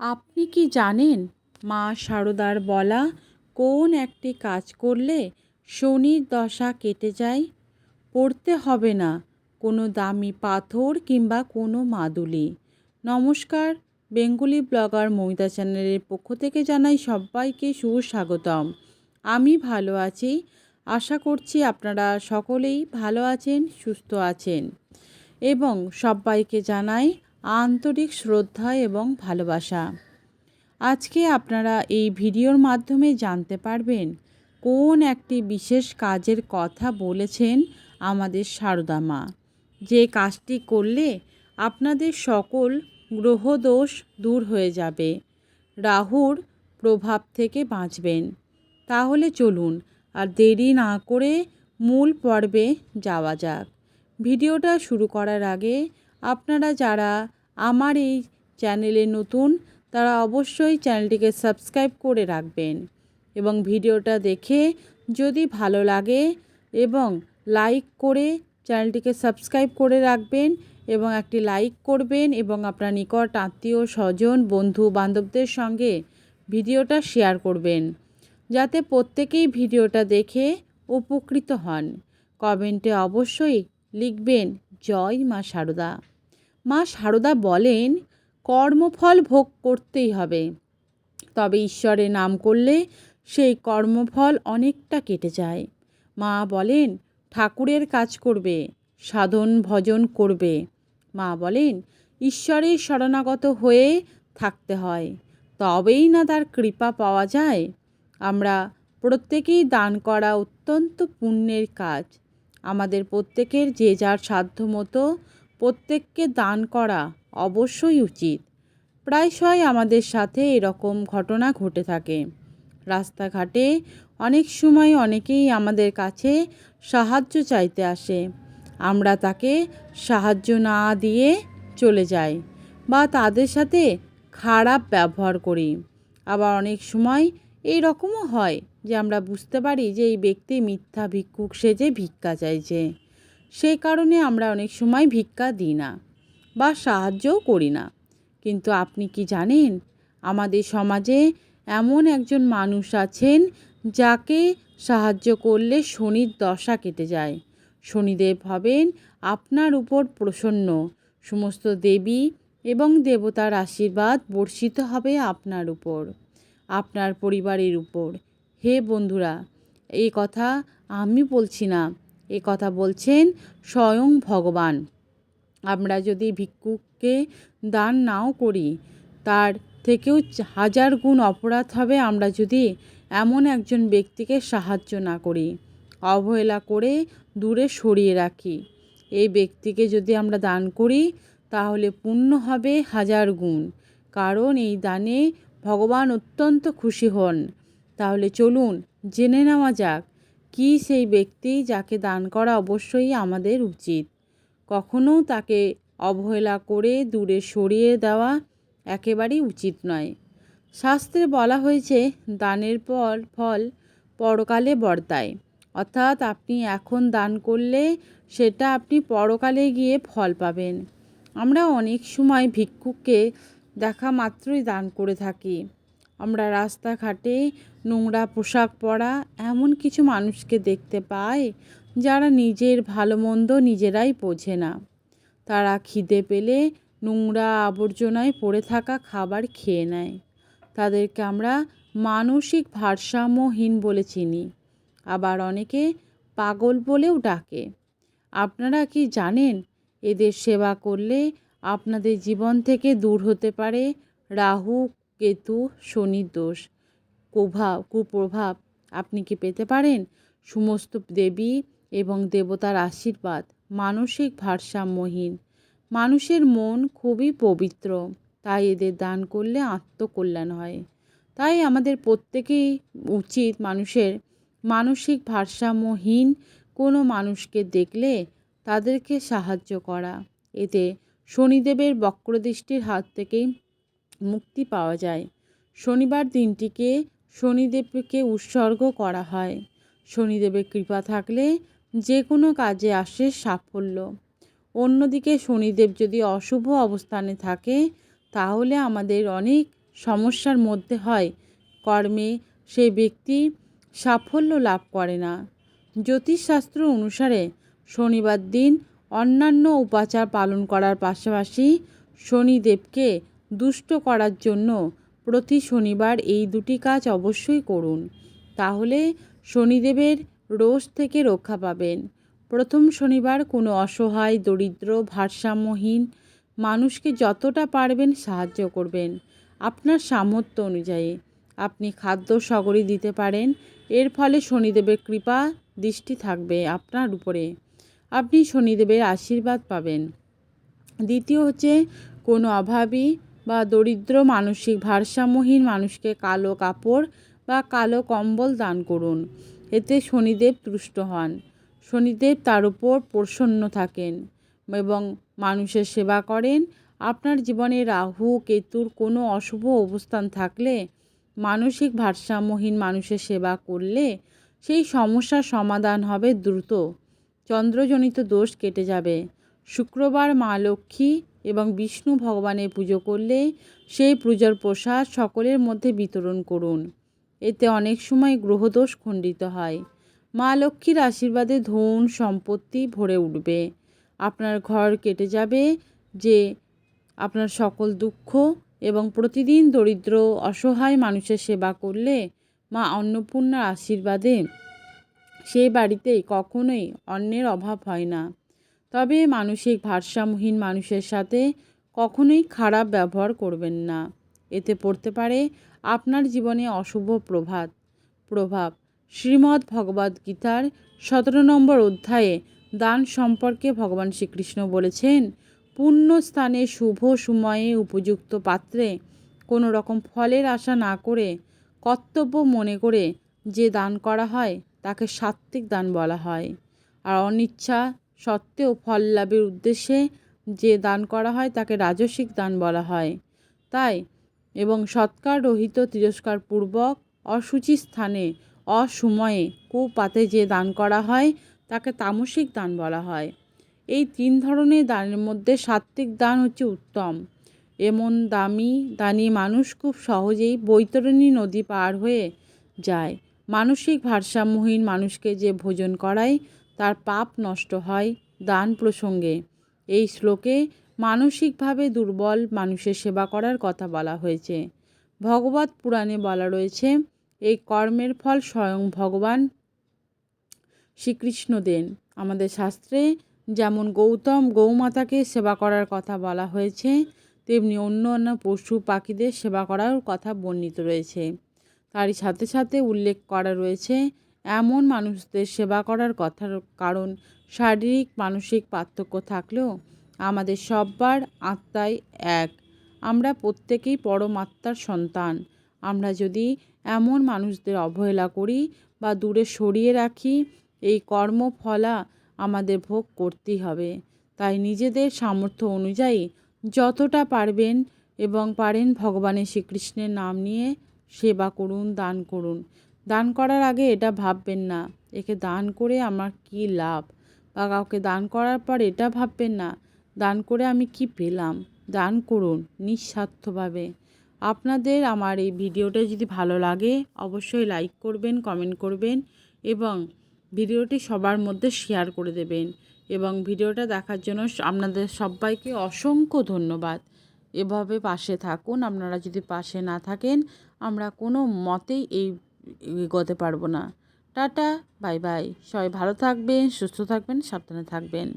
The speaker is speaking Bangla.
আপনি কি জানেন মা সারদার বলা কোন একটি কাজ করলে শনির দশা কেটে যায়? পড়তে হবে না, কোনো দামি পাথর কিংবা কোনো মাদুলি। নমস্কার, বেঙ্গলি ব্লগার মমিতা চ্যানেলের পক্ষ থেকে জানাই সবাইকে সুস্বাগতম। আমি ভালো আছি, আশা করছি আপনারা সকলেই ভালো আছেন, সুস্থ আছেন। এবং সবাইকে জানাই আন্তরিক শ্রদ্ধা এবং ভালোবাসা। আজকে আপনারা এই ভিডিওর মাধ্যমে জানতে পারবেন, কোন একটি বিশেষ কাজের কথা বলেছেন আমাদের সারদা মা। যে কাজটি করলে আপনাদের সকল গ্রহদোষ দূর হয়ে যাবে। রাহুর প্রভাব থেকে বাঁচবেন। তাহলে চলুন আর দেরি না করে মূল পর্বে যাওয়া যাক। ভিডিওটা শুরু করার আগে আপনারা যারা আমার এই চ্যানেলে নতুন, তারা অবশ্যই চ্যানেলটিকে সাবস্ক্রাইব করে রাখবেন এবং ভিডিওটা দেখে যদি ভালো লাগে এবং লাইক করে চ্যানেলটিকে সাবস্ক্রাইব করে রাখবেন এবং একটি লাইক করবেন এবং আপনার নিকট আত্মীয়, স্বজন, বন্ধু, বান্ধবদের সঙ্গে ভিডিওটা শেয়ার করবেন, যাতে প্রত্যেকেই ভিডিওটা দেখে উপকৃত হন। কমেন্টে অবশ্যই লিখবেন জয় মা সারদা। মা সারদা বলেন, কর্মফল ভোগ করতেই হবে। তবে ঈশ্বরের নাম করলে সেই কর্মফল অনেকটা কেটে যায়। মা বলেন, ঠাকুরের কাজ করবে, সাধন ভজন করবে। মা বলেন ঈশ্বরের শরণাগত হয়ে থাকতে হয়। তবেই না তার কৃপা পাওয়া যায়। আমরা প্রত্যেকেই দান করা অত্যন্ত পুণ্যের কাজ। আমাদের প্রত্যেকের যে যার সাধ্য মতো প্রত্যেককে দান করা অবশ্যই উচিত। প্রায়শই আমাদের সাথে এরকম ঘটনা ঘটে থাকে। রাস্তাঘাটে অনেক সময় অনেকেই আমাদের কাছে সাহায্য চাইতে আসে। আমরা তাকে সাহায্য না দিয়ে চলে যাই বা তাদের সাথে খারাপ ব্যবহার করি। আবার অনেক সময় এই রকমও হয় যে আমরা বুঝতে পারি যে এই ব্যক্তি মিথ্যা ভিক্ষুক সেজে ভিক্ষা চাইছে সেই কারণে আমরা অনেক সময় ভিক্ষা দিই না বা সাহায্যও করি না। কিন্তু আপনি কি জানেন, আমাদের সমাজে এমন একজন মানুষ আছেন যাকে সাহায্য করলে শনির দশা কেটে যায়। শনিদেব হবেন আপনার উপর প্রসন্ন, সমস্ত দেবী এবং দেবতার আশীর্বাদ বর্ষিত হবে আপনার উপর, আপনার পরিবারের উপর। হে বন্ধুরা এই কথা আমি বলছি না। এ কথা বলছেন স্বয়ং ভগবান। আমরা যদি ভিক্ষুককে দান নাও করি, তার থেকেও হাজার গুণ অপরাধ হবে। আমরা যদি এমন একজন ব্যক্তিকে সাহায্য না করি, অবহেলা করে দূরে সরিয়ে রাখি, এই ব্যক্তিকে যদি আমরা দান করি, তাহলে পুণ্য হবে হাজার গুণ। কারণ এই দানে ভগবান অত্যন্ত খুশি হন। তাহলে চলুন, জেনে নেওয়া যাক, কি সেই ব্যক্তি যাকে দান করা অবশ্যই আমাদের উচিত। কখনও তাকে অবহেলা করে দূরে সরিয়ে দেওয়া একেবারেই উচিত নয়। শাস্ত্রে বলা হয়েছে, দানের পর ফল পরকালে বর্তায়। অর্থাৎ আপনি এখন দান করলে সেটা আপনি পরকালে গিয়ে ফল পাবেন। আমরা অনেক সময় ভিক্ষুককে দেখা মাত্রই দান করে থাকি। আমরা রাস্তাঘাটে নোংরা পোশাক পরা এমন কিছু মানুষকে দেখতে পাই যারা নিজের ভালো মন্দ নিজেরাই বোঝে না। তারা খিদে পেলে নোংরা আবর্জনায় পড়ে থাকা খাবার খেয়ে নেয়। তাদেরকে আমরা মানসিক ভারসাম্যহীন বলে চিনি। আবার অনেকে পাগল বলেও ডাকে। আপনারা কি জানেন, এদের সেবা করলে আপনাদের জীবন থেকে দূর হতে পারে রাহু কেতু শনির দোষ। প্রভাব কুপ্রভাব আপনি কি পেতে পারেন? সমস্ত দেবী এবং দেবতার আশীর্বাদ মানসিক ভারসাম্যহীন। মানুষের মন খুবই পবিত্র, তাই এদের দান করলে আত্মকল্যাণ হয়। তাই আমাদের প্রত্যেকেই উচিত মানুষের মানসিক ভারসাম্যহীন কোনো মানুষকে দেখলে তাদেরকে সাহায্য করা। এতে শনিদেবের বক্রদৃষ্টির হাত থেকেই মুক্তি পাওয়া যায়। শনিবার দিনটিকে শনিদেবকে উৎসর্গ করা হয়। শনিদেবের কৃপা থাকলে যে কোনো কাজে আসে সাফল্য। অন্যদিকে শনিদেব যদি অশুভ অবস্থানে থাকে, তাহলে আমাদের অনেক সমস্যার মধ্যে হয়। কর্মে সে ব্যক্তি সাফল্য লাভ করে না। জ্যোতিষশাস্ত্র অনুসারে শনিবার দিন অন্যান্য উপাচার পালন করার পাশাপাশি শনিদেবকে দুষ্ট করার জন্য প্রতি শনিবার এই দুটি কাজ অবশ্যই করুন। তাহলে শনিদেবের রোষ থেকে রক্ষা পাবেন। প্রথম শনিবার কোনো অসহায়, দরিদ্র, ভারসাম্যহীন মানুষকে যতটা পারবেন সাহায্য করবেন। আপনার সামর্থ্য অনুযায়ী। আপনি খাদ্য সগরি দিতে পারেন। এর ফলে শনিদেবের কৃপা, দৃষ্টি থাকবে আপনার উপরে। আপনি শনিদেবের আশীর্বাদ পাবেন। দ্বিতীয় হচ্ছে কোনো অভাবী বা দরিদ্র মানসিক ভারসাম্যহীন মানুষকে কালো কাপড় বা কালো কম্বল দান করুন। এতে শনিদেব তুষ্ট হন। শনিদেব তার উপর প্রসন্ন থাকেন এবং মানুষের সেবা করেন। আপনার জীবনে রাহু, কেতুর কোনো অশুভ অবস্থান থাকলে, মানসিক ভারসাম্যহীন মানুষের সেবা করলে সেই সমস্যার সমাধান হবে দ্রুত। চন্দ্রজনিত দোষ কেটে যাবে। শুক্রবার মা লক্ষ্মী এবং বিষ্ণু ভগবানের পুজো করলে সেই পূজার প্রসাদ সকলের মধ্যে বিতরণ করুন। এতে অনেক সময় গ্রহদোষ খণ্ডিত হয়। মা লক্ষ্মীর আশীর্বাদে ধন, সম্পত্তি ভরে উঠবে। আপনার ঘর কেটে যাবে যে আপনার সকল দুঃখ এবং প্রতিদিন দরিদ্র, অসহায় মানুষের সেবা করলে মা অন্নপূর্ণার আশীর্বাদে সেই বাড়িতে কখনোই অন্যের অভাব হয় না। তবে মানসিক ভারসাম্যহীন মানুষের সাথে কখনোই খারাপ ব্যবহার করবেন না। এতে পড়তে পারে আপনার জীবনে অশুভ প্রভাত। প্রভাব, শ্রীমদ্ ভগবদ গীতার সতেরো নম্বর অধ্যায়ে দান সম্পর্কে ভগবান শ্রীকৃষ্ণ বলেছেন পূর্ণ স্থানে শুভ সময়ে উপযুক্ত পাত্রে কোনো রকম ফলের আশা না করে কর্তব্য মনে করে যে দান করা হয়, তাকে সাত্ত্বিক দান বলা হয়। আর অনিচ্ছা সত্ত্বেও ফল লাভের উদ্দেশ্যে যে দান করা হয় তাকে রাজসিক দান বলা হয়। তাই এবং সৎকার রহিত তিরস্কার পূর্বক অসুচি স্থানে, অসময়ে কুপাতে যে দান করা হয় তাকে তামসিক দান বলা হয়। এই তিন ধরনের দানের মধ্যে সাত্ত্বিক দান হচ্ছে উত্তম। এমন দামি, দানি মানুষ খুব সহজেই বৈতরণী নদী পার হয়ে যায়। মানসিক ভারসাম্যহীন মানুষকে যে ভোজন করায় তার পাপ নষ্ট হয় দান প্রসঙ্গে। এই শ্লোকে মানসিকভাবে দুর্বল মানুষের সেবা করার কথা বলা হয়েছে। ভগবত পুরাণে বলা রয়েছে, এই কর্মের ফল স্বয়ং ভগবান শ্রীকৃষ্ণ দেন আমাদের শাস্ত্রে যেমন গৌতম গৌমাতাকে সেবা করার কথা বলা হয়েছে, তেমনি অন্য অন্য পশু পাখিদের সেবা করার কথা বর্ণিত রয়েছে। তারই সাথে সাথে উল্লেখ করা রয়েছে এমন মানুষদের সেবা করার কথার কারণ শারীরিক, মানসিক পার্থক্য থাকলেও আমাদের সব্বার আত্মাই এক। আমরা প্রত্যেকেই পরমাত্মার সন্তান। আমরা যদি এমন মানুষদের অবহেলা করি বা দূরে সরিয়ে রাখি, এই কর্মফলা আমাদের ভোগ করতেই হবে। তাই নিজেদের সামর্থ্য অনুযায়ী যতটা পারবেন এবং পারেন ভগবানের শ্রীকৃষ্ণের নাম নিয়ে সেবা করুন, দান করুন। দান করার আগে এটা ভাববেন না। একে দান করে আমার কী লাভ? বা কাউকে দান করার পর এটা ভাববেন না। দান করে আমি কি পেলাম? দান করুন নিঃস্বার্থভাবে। আপনাদের আমার এই ভিডিওটা যদি ভালো লাগে, অবশ্যই লাইক করবেন কমেন্ট করবেন এবং ভিডিওটি সবার মধ্যে শেয়ার করে দেবেন এবং ভিডিওটা দেখার জন্য আপনাদের সবাইকে অসংখ্য ধন্যবাদ। এভাবে পাশে থাকুন। আপনারা যদি পাশে না থাকেন, আমরা কোনো মতেই এই এগোতে পারব না। Tata bye bye. সবাই ভালো থাকবেন সুস্থ থাকবেন সাবধানে থাকবেন।